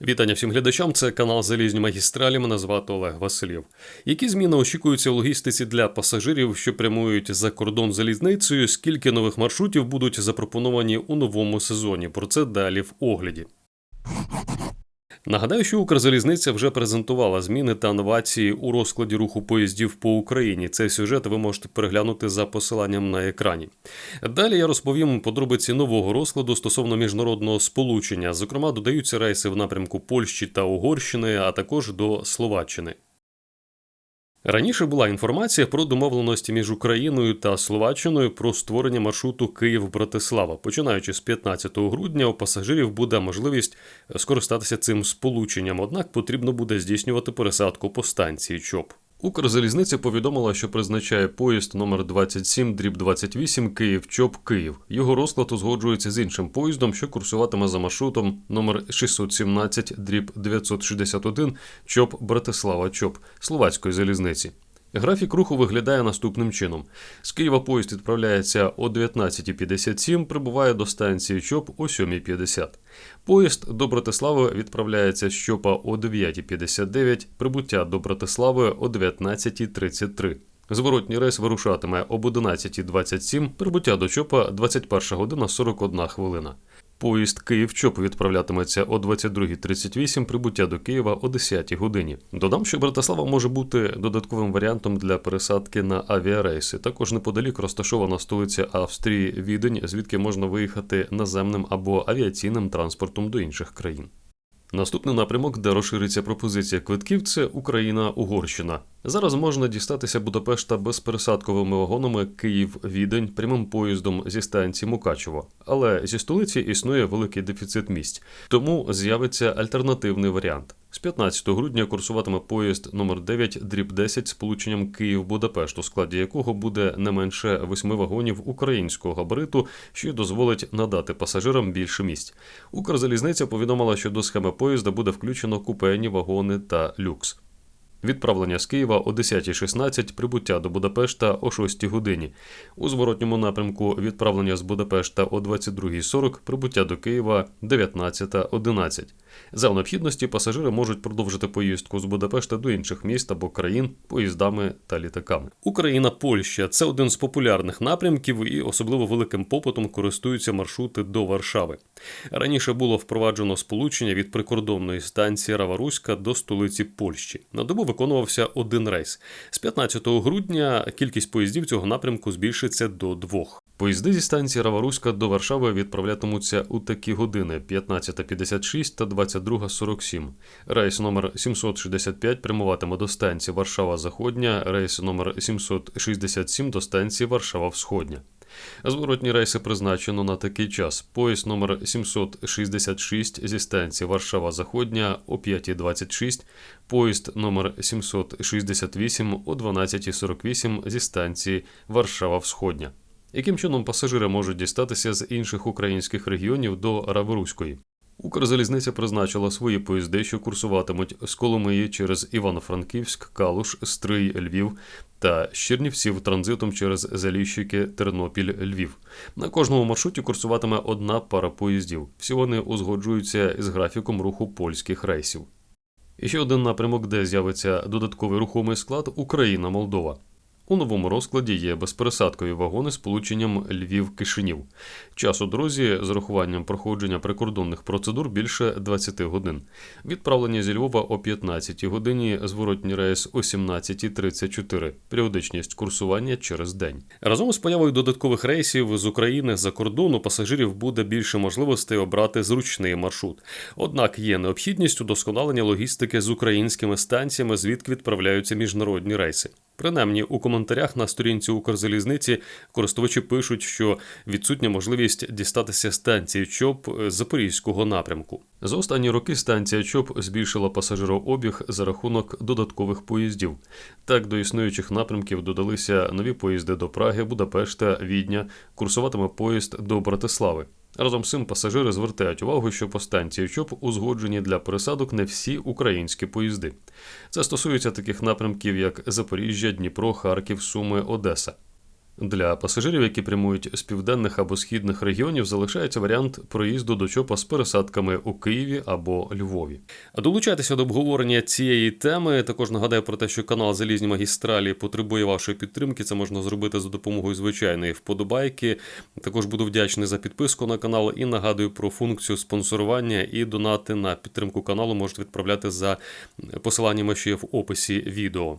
Вітання всім глядачам. Це канал Залізні магістралі. Мене звати Олег Васильєв. Які зміни очікуються в логістиці для пасажирів, що прямують за кордон залізницею? Скільки нових маршрутів будуть запропоновані у новому сезоні? Про це далі в огляді. Нагадаю, що Укрзалізниця вже презентувала зміни та новації у розкладі руху поїздів по Україні. Цей сюжет ви можете переглянути за посиланням на екрані. Далі я розповім подробиці нового розкладу стосовно міжнародного сполучення. Зокрема, додаються рейси в напрямку Польщі та Угорщини, а також до Словаччини. Раніше була інформація про домовленості між Україною та Словаччиною про створення маршруту Київ-Братислава. Починаючи з 15 грудня, у пасажирів буде можливість скористатися цим сполученням, однак потрібно буде здійснювати пересадку по станції ЧОП. Укрзалізниця повідомила, що призначає поїзд номер 27 дріб 28 Київ ЧОП Київ. Його розклад узгоджується з іншим поїздом, що курсуватиме за маршрутом номер 617 дріб 961 ЧОП Братислава ЧОП Словацької залізниці. Графік руху виглядає наступним чином: з Києва поїзд відправляється о 19.57, прибуває до станції ЧОП о 7.50. Поїзд до Братислави відправляється з ЧОПа о 9.59, прибуття до Братислави о 19.33. Зворотній рейс вирушатиме об 11.27, прибуття до ЧОПа 21 година 41 хвилина. Поїзд Київ-ЧОП відправлятиметься о 22.38, прибуття до Києва о 10 годині. Додам, що Братислава може бути додатковим варіантом для пересадки на авіарейси. Також неподалік розташована столиця Австрії Відень, звідки можна виїхати наземним або авіаційним транспортом до інших країн. Наступний напрямок, де розшириться пропозиція квитків, це Україна-Угорщина. Зараз можна дістатися Будапешта безпересадковими вагонами Київ-Відень прямим поїздом зі станції Мукачево. Але зі столиці існує великий дефіцит місць, тому з'явиться альтернативний варіант. З 15 грудня курсуватиме поїзд номер 9 дріб 10 з полученням Київ-Будапешт, у складі якого буде не менше восьми вагонів українського габариту, що й дозволить надати пасажирам більше місць. Укрзалізниця повідомила, що до схеми поїзда буде включено купейні вагони та люкс. Відправлення з Києва о 10.16, прибуття до Будапешта о 6 годині. У зворотньому напрямку відправлення з Будапешта о 22.40, прибуття до Києва 19.11. За необхідності пасажири можуть продовжити поїздку з Будапешта до інших міст або країн поїздами та літаками. Україна Польща це один з популярних напрямків і особливо великим попитом користуються маршрути до Варшави. Раніше було впроваджено сполучення від прикордонної станції Раваруська до столиці Польщі. На добу виконувався один рейс. З 15 грудня кількість поїздів цього напрямку збільшиться до двох. Поїзди зі станції Раваруська до Варшави відправлятимуться у такі години: 15.56 та 22.47. Рейс номер 765 прямуватиме до станції Варшава Заходня, рейс номер 767 до станції Варшава Всходня. Зворотні рейси призначено на такий час. Поїзд номер 766 зі станції Варшава Заходня о 5.26, поїзд номер 768 о 12.48 зі станції Варшава Всходня. Яким чином пасажири можуть дістатися з інших українських регіонів до Раворуської? Укрзалізниця призначила свої поїзди, що курсуватимуть з Коломиї через Івано-Франківськ, Калуш, Стрий, Львів та з Чернівців транзитом через Заліщики, Тернопіль, Львів. На кожному маршруті курсуватиме одна пара поїздів. Всі вони узгоджуються з графіком руху польських рейсів. І ще один напрямок, де з'явиться додатковий рухомий склад Україна-Молдова. У новому розкладі є безпересадкові вагони з полученням Львів-Кишинів. Час у дорозі з рахуванням проходження прикордонних процедур більше 20 годин. Відправлення зі Львова о 15 годині, зворотній рейс о 17.34. Періодичність курсування через день. Разом з появою додаткових рейсів з України за кордон у пасажирів буде більше можливостей обрати зручний маршрут. Однак є необхідність удосконалення логістики з українськими станціями, звідки відправляються міжнародні рейси. Принаймні у коментарях на сторінці Укрзалізниці користувачі пишуть, що відсутня можливість дістатися станції ЧОП запорізького напрямку. За останні роки станція ЧОП збільшила пасажирообіг за рахунок додаткових поїздів. Так до існуючих напрямків додалися нові поїзди до Праги, Будапешта, Відня, курсуватиме поїзд до Братислави. Разом з цим пасажири звертають увагу, що по станції ЧОП узгоджені для пересадок не всі українські поїзди. Це стосується таких напрямків, як Запоріжжя, Дніпро, Харків, Суми, Одеса. Для пасажирів, які прямують з південних або східних регіонів, залишається варіант проїзду до ЧОПа з пересадками у Києві або Львові. А Долучайтеся до обговорення цієї теми. Також нагадаю про те, що канал Залізні магістралі потребує вашої підтримки. Це можна зробити за допомогою звичайної вподобайки. Також буду вдячний за підписку на канал і нагадую про функцію спонсорування і донати на підтримку каналу можете відправляти за посиланнями, є в описі відео.